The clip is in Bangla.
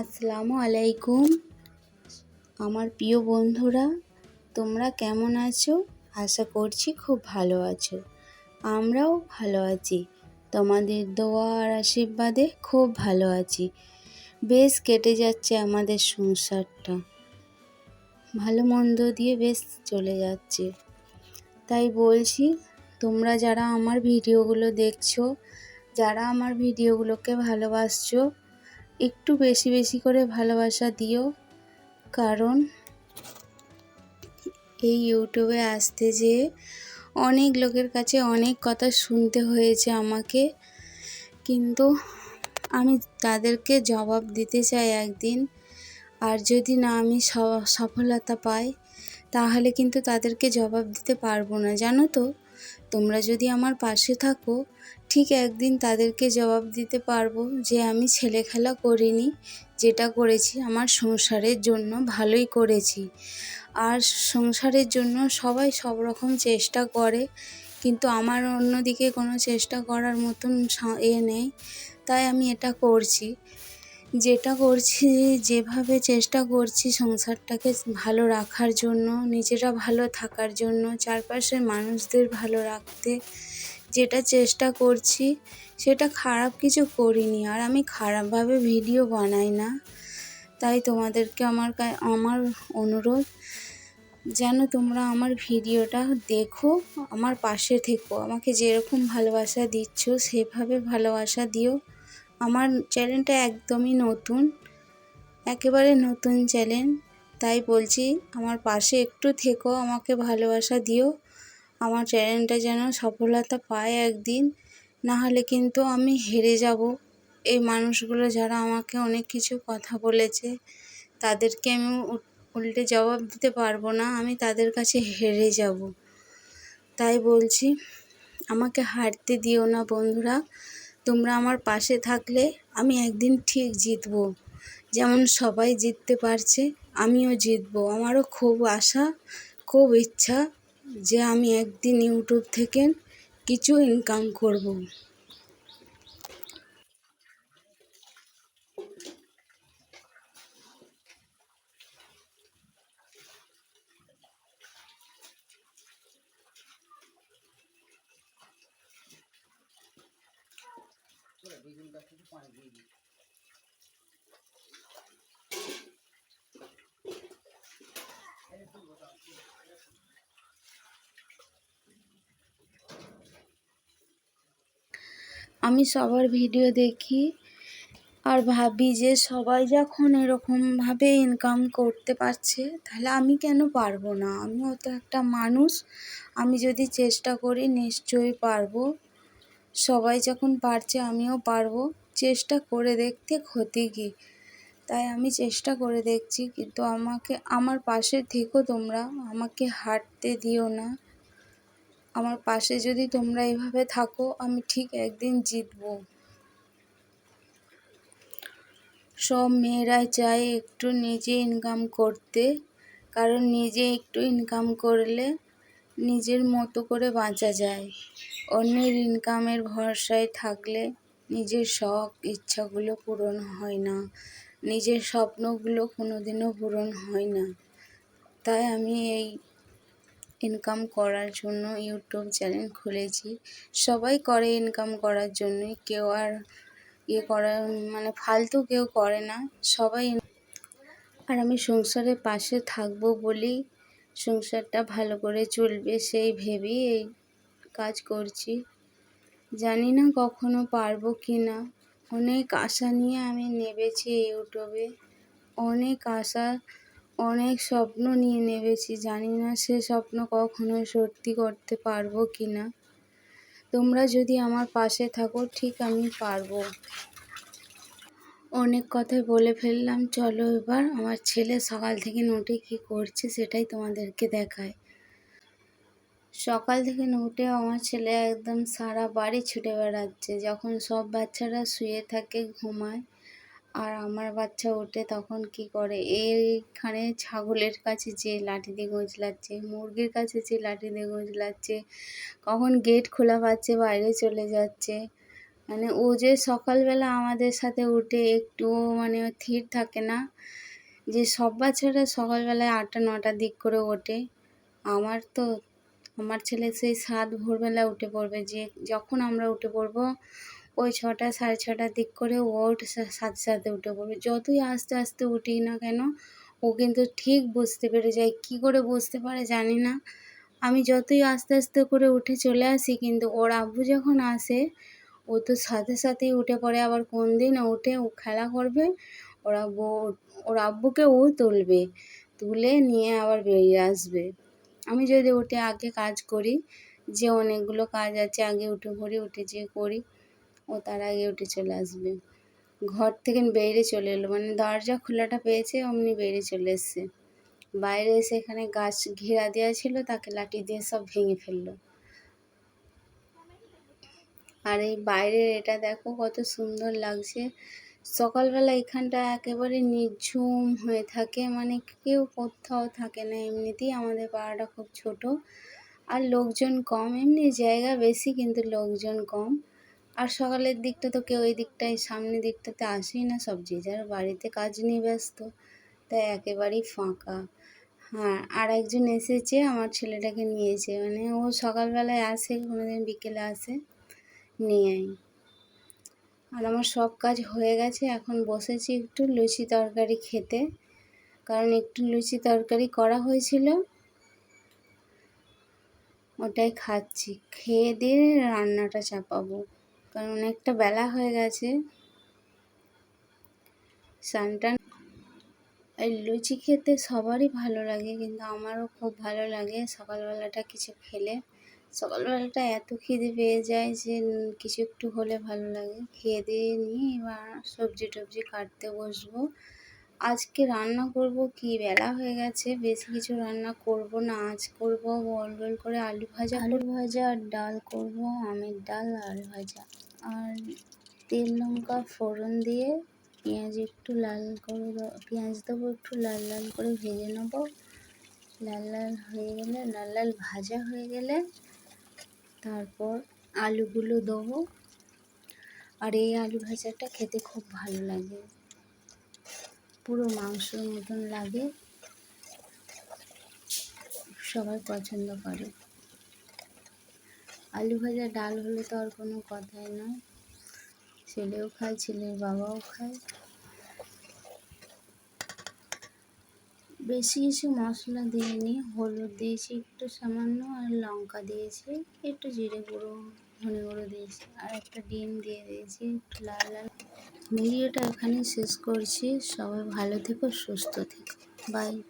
আসসালামু আলাইকুম। আমার প্রিয় বন্ধুরা, তোমরা কেমন আছো? আশা করছি খুব ভালো আছো। আমরাও ভালো আছি। তোমাদের দোয়া আর আশীর্বাদে খুব ভালো আছি। বেশ কেটে যাচ্ছে আমাদের সংসারটা। ভালো মন্দ দিয়ে বেশ চলে যাচ্ছে। তাই বলছি, তোমরা যারা আমার ভিডিওগুলো দেখছ, যারা আমার ভিডিওগুলোকে ভালোবাসছো একটু বেশি বেশি করে ভালোবাসা দিও, কারণ এই ইউটিউবে আসতে যে অনেক লোকের কাছে অনেক কথা শুনতে হয়েছে আমাকে। কিন্তু আমি তাদেরকে জবাব দিতে চাই একদিন, আর যদি না আমি সফলতা পাই তাহলে কিন্তু তাদেরকে জবাব দিতে পারব না, জানো তো? তোমরা যদি আমার পাশে থাকো, ঠিক একদিন তাদেরকে জবাব দিতে পারব যে আমি ছেলে খেলা করিনি, যেটা করেছি আমার সংসারের জন্য ভালোই করেছি। আর সংসারের জন্য সবাই সব রকম চেষ্টা করে, কিন্তু আমার অন্যদিকে কোনো চেষ্টা করার মতন এ নেই। তাই আমি এটা করছি। যেটা করছি, যেভাবে চেষ্টা করছি সংসারটাকে ভালো রাখার জন্য, নিজেরা ভালো থাকার জন্য চারপাশের মানুষদের ভালো রাখতে যেটা চেষ্টা করছি, সেটা খারাপ কিছু করিনি। আর আমি খারাপভাবে ভিডিও বানাই না। তাই তোমাদেরকে আমার আমার অনুরোধ, যেন তোমরা আমার ভিডিওটা দেখো, আমার পাশে থেকো। আমাকে যেরকম ভালোবাসা দিচ্ছ, সেভাবে ভালোবাসা দিও। আমার চ্যানেলটা একদমই নতুন, একেবারে নতুন চ্যানেল, তাই বলছি আমার পাশে একটু থেকো, আমাকে ভালোবাসা দিও। আমার চ্যানেলটা যেন সফলতা পায় একদিন, না হলে কিন্তু আমি হেরে যাব। এই মানুষগুলো যারা আমাকে অনেক কিছু কথা বলেছে, তাদেরকে আমি উল্টে জবাব দিতে পারব না, আমি তাদের কাছে হেরে যাব। তাই বলছি, আমাকে হারতে দিও না বন্ধুরা। তোমরা আমার পাশে থাকলে আমি একদিন ঠিক জিতব। যেমন সবাই জিততে পারছে, আমিও জিতব। আমারও খুব আশা, খুব ইচ্ছা যে আমি একদিন ইউটিউব থেকে কিছু ইনকাম করব। আমি সবার ভিডিও দেখি আর ভাবি যে সবাই যখন এরকমভাবে ইনকাম করতে পারছে, তাহলে আমি কেন পারব না? আমিও তো একটা মানুষ। আমি যদি চেষ্টা করি, নিশ্চয়ই পারব। সবাই যখন পারছে আমিও পারব। চেষ্টা করে দেখতে ক্ষতি কী? তাই আমি চেষ্টা করে দেখছি, কিন্তু আমাকে, আমার পাশে থেকো তোমরা, আমাকে হাঁটতে দিও না। আমার পাশে যদি তোমরা এভাবে থাকো, আমি ঠিক একদিন জিতব। সব মেয়েরাই চায় একটু নিজে ইনকাম করতে, কারণ নিজে একটু ইনকাম করলে নিজের মতো করে বাঁচা যায়। অন্যের ইনকামের ভরসায় থাকলে নিজের শখ, ইচ্ছাগুলো পূরণ হয় না। নিজের স্বপ্নগুলো কোনো দিনও পূরণ হয় না। তাই আমি এই ইনকাম করার জন্য ইউটিউব চ্যানেল খুলেছি। সবাই করে ইনকাম করার জন্যই। কেউ আর ইয়ে করা মানে ফালতু কেউ করে না। সবাই আর আমি সংসারের পাশে থাকব বলেই সংসারটা ভালো করে চলবে সেই ভেবেই এই কাজ করছি। জানি না কখনো পারব কি না। অনেক আশা নিয়ে আমি নেমেছি ইউটিউবে। অনেক আশা, অনেক স্বপ্ন নিয়ে নেমেছি জানি না সে স্বপ্ন কখনো সত্যি করতে পারব কি না। তোমরা যদি আমার পাশে থাকো, ঠিক আমি পারব। অনেক কথাই বলে ফেললাম। চলো এবার আমার ছেলে সকাল থেকে নোটে কি করছে সেটাই তোমাদেরকে দেখায়। সকাল থেকে নোটে আমার ছেলে একদম সারা বাড়ি ছুটে বেড়াচ্ছে। যখন সব বাচ্চারা শুয়ে থাকে, ঘুমায় আর আমার বাচ্চা ওঠে, তখন কি করে? এইখানে ছাগলের কাছে যে লাঠি দিয়ে গোঁজলাচ্ছে, মুরগির কাছে যে লাঠি দিয়ে গোঁজলাচ্ছে, কখন গেট খোলা পাচ্ছে, বাইরে চলে যাচ্ছে। মানে ও যে সকালবেলা আমাদের সাথে উঠে একটু মানে থির থাকে না, যে সব বাচ্চারা সকালবেলায় আটটা, নটার দিক করে ওঠে। আমার তো আমার ছেলে সেই সাত ভোরবেলা উঠে পড়বে যে যখন আমরা উঠে পড়ব, ওই ছটা সাড়ে ছটার দিক করে ও সাথে সাথে উঠে পড়বে। যতই আস্তে আস্তে উঠি না কেন, ও কিন্তু ঠিক বুঝতে পেরে যায়। কী করে বুঝতে পারে জানি না। আমি যতই আস্তে আস্তে করে উঠে চলে আসি, কিন্তু ওর আব্বু যখন আসে, ও তো সাথে সাথেই উঠে পড়ে। আবার কোন দিন উঠে ও খেলা করবে, ওর আব্বু, ওর আব্বুকে ও তুলবে, তুলে নিয়ে আবার বেরিয়ে আসবে। আমি যদি উঠে আগে কাজ করি, যে অনেকগুলো কাজ আছে, আগে উঠে পড়ি, উঠে যেয়ে করি, ও তার আগে উঠে চলে আসবে। ঘর থেকে বেরিয়ে চলে এলো মানে দরজা খোলাটা পেয়েছে, অমনি বেরিয়ে চলে এসছে। বাইরে এসে এখানে গাছ ঘেরা দেওয়া ছিল, তাকে লাঠি দিয়ে সব ভেঙে ফেলল। আর এই বাইরের এটা দেখো, কত সুন্দর লাগছে। সকালবেলা এখানটা একেবারে নিঝুম হয়ে থাকে। মানে কেউ কোথাও থাকে না এমনিতেই। আমাদের পাড়াটা খুব ছোট। আর লোকজন কম। এমনি জায়গা বেশি, কিন্তু লোকজন কম। আর সকালের দিকটা তো কেউ এই দিকটায়, সামনের দিকটাতে আসেই না সব। যে যার বাড়িতে কাজ নিয়ে ব্যস্ত তাই একেবারেই ফাঁকা। হ্যাঁ আর একজন এসেছে, আমার ছেলেটাকে নিয়েছে। মানে ও সকালবেলায় আসে, কোনোদিন বিকেলে আসে, নিয়ে আয়। আর আমার সব কাজ হয়ে গেছে, এখন বসেছি একটু লুচি তরকারি খেতে। কারণ একটু লুচি তরকারি করা হয়েছিল, ওটাই খাচ্ছি। খেয়ে দিয়ে রান্নাটা চাপাবো, কারণ অনেকটা বেলা হয়ে গেছে। স্নান এই লুচি খেতে সবারই ভালো লাগে, কিন্তু আমারও খুব ভালো লাগে সকালবেলাটা কিছু খেলে। সকালবেলাটা এত খিদে পেয়ে যায় যে কিছু একটু হলে ভালো লাগে। খেয়ে দিয়ে নিয়ে এবার সবজি টবজি কাটতে বসবো। আজকে রান্না করব কি? বেলা হয়ে গেছে, বেশি কিছু রান্না করব না। আজ করব গোল গোল করে আলু ভাজা। আলু ভাজা আর ডাল করব, আমের ডাল, আলু ভাজা। আর তেল লঙ্কা ফোড়ন দিয়ে পেঁয়াজ একটু লাল করে পেঁয়াজ দেবো একটু লাল লাল করে ভেজে নেব। লাল লাল হয়ে গেলে, লাল লাল ভাজা হয়ে গেলে তারপর আলুগুলো দেবো। আর এই আলু ভাজাটা খেতে খুব ভালো লাগে। পুরো মাংসর মতন লাগে। সবাই পছন্দ করে। আলু ভাজা ডাল হলে তো আর কোনো কথাই নয়। ছেলেও খায়, ছেলের বাবাও খায়। বেশি কিছু মশলা দিইনি, হলুদ দিয়েছি, একটু সামান্য, আর লঙ্কা দিয়েছি, একটু জিরে গুঁড়ো, ধনে গুঁড়ো দিয়েছি, আর একটা ডিম দিয়ে দিয়েছি, একটু লাল লাল। ভিডিওটা এখানে শেষ করছি, সবাই ভালো থেকো, সুস্থ থেকো, বাই।